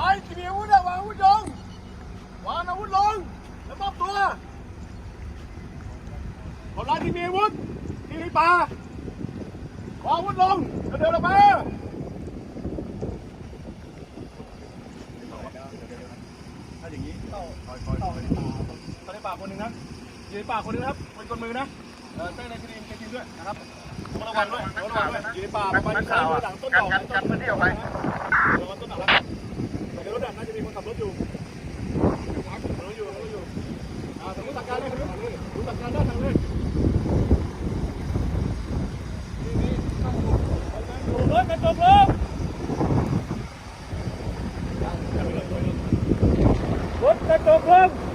ไรที่มีอาวุธอะวางอาวุธลงวางอาวุธลงแล้วมอบตัวคนร้าที่มีอาวุธที่มีป่าวางอาวุธลงแล้วเดินออกมถ้าอย่างนี้เราคอยคอยคอยตอนป่าคนหนึ่งนะยืนป่าคนนึงครับเป็นคนมือนะเออเป็นในคดีในทีมด้วยนะครับระวังด้วยระวังด้วยยืนป่าประมาณนี้หลังต้นดอกกันกันไปเที่ยวไปับรถอยู่ขับรถอยู่รถอยู่อ่าสมมติตักการได้ทางนี้สตักการได้ทางนี้เฮ้ยเป็ตัวเพิ่มรถเป็ตัวเพิ่ม